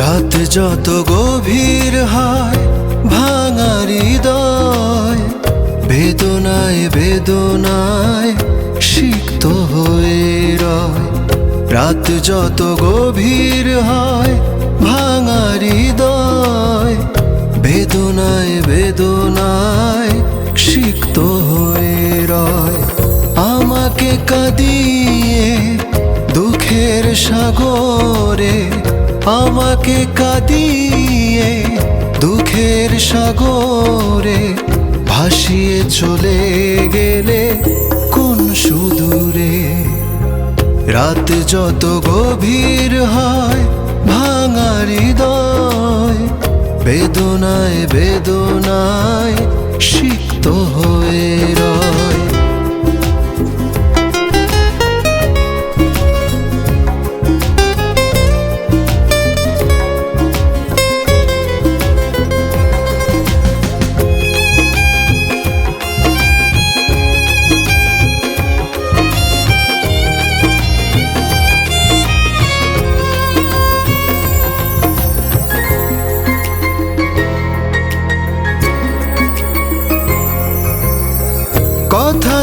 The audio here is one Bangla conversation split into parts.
রাত যত গভীর হয়, ভাঙা হৃদয়, বেদনায় বেদনায় সিক্ত হয়ে রয়। রাত যত গভীর হয়, ভাঙা হৃদয়, বেদনায় বেদনায় সিক্ত হয়ে রয়। আমাকে কাঁদিয়ে দুঃখের সাগরে আমাকে কাঁদিয়ে দুঃখের সাগরে ভাসিয়ে চলে গেলে কোন সুদূরে? রাত যত গভীর হয়, ভাঙা হৃদয়, বেদনায় বেদনায় সিক্ত হয়ে রয়।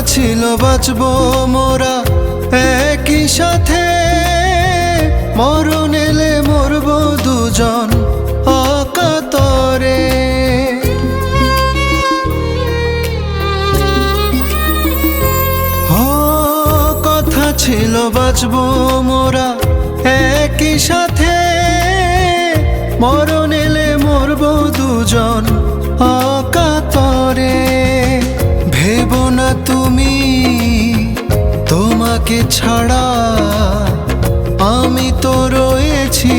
ছিল বাঁচব মোরা একই সাথে। মরণ এলে মরব দুজন অকাতরে। কথা ছিল বাঁচব মোরা একই সাথে। মরণ এলে মরব দুজন অকাতরে তুমি, তোমাকে ছাড়া আমি তো রয়েছি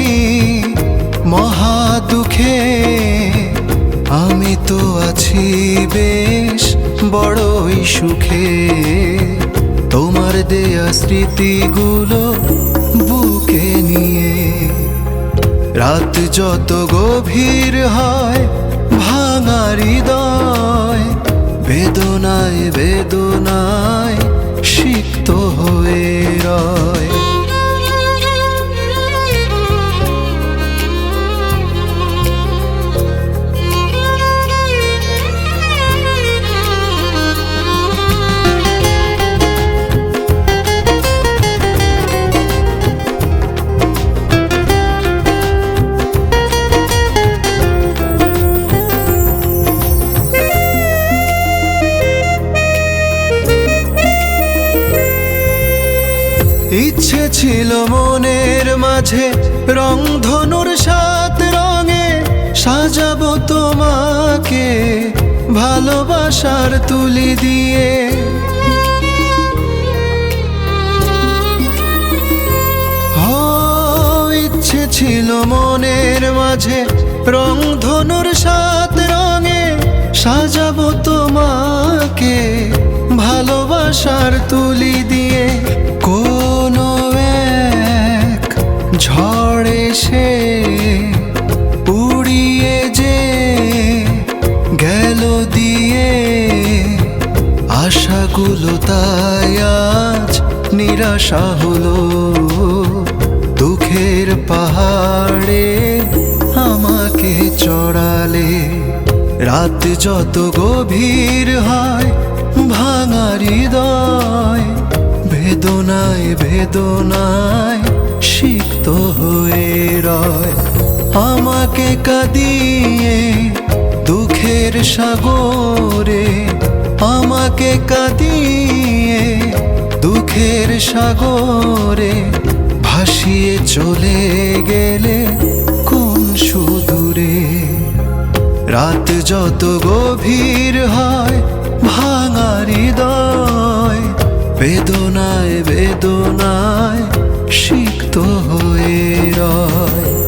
মহা দুঃখে। আমি তো আছি বেশ বড়ই সুখে। তোমার দেয়া স্মৃতিগুলো বুকে নিয়ে। রাত যত গভীর হয় ভাঙারি হৃদয় বেদনায় বেদনায় সিক্ত হয়ে রয়। ছিল মনের মাঝে, রং ধনুর সাত রঙে সাজাবো তোমাকে, ভালোবাসার তুলি দিয়ে। ইচ্ছে ছিল মনের মাঝে, রং ধনুর সাত রঙে সাজাবো তোমাকে, ভালোবাসার তুলি দিয়ে। ঝড়ে সে উড়িয়ে যে গেল দিয়ে আশাগুলো তাই আজ নিরাশা হলো। দুঃখের পাহাড়ে আমাকে চড়ালে রাত যত গভীর হয় ভাঙা হৃদয়, বেদনায় বেদনায় সিক্ত হয়ে রয়। আমাকে কাঁদিয়ে দুঃখের সাগরে, আমাকে কাঁদিয়ে দুঃখের সাগরে ভাসিয়ে চলে গেলে কোন সুদূরে? রাত যত গভীর হয় বেদনায় বেদনায় সিক্ত হয়ে রয়।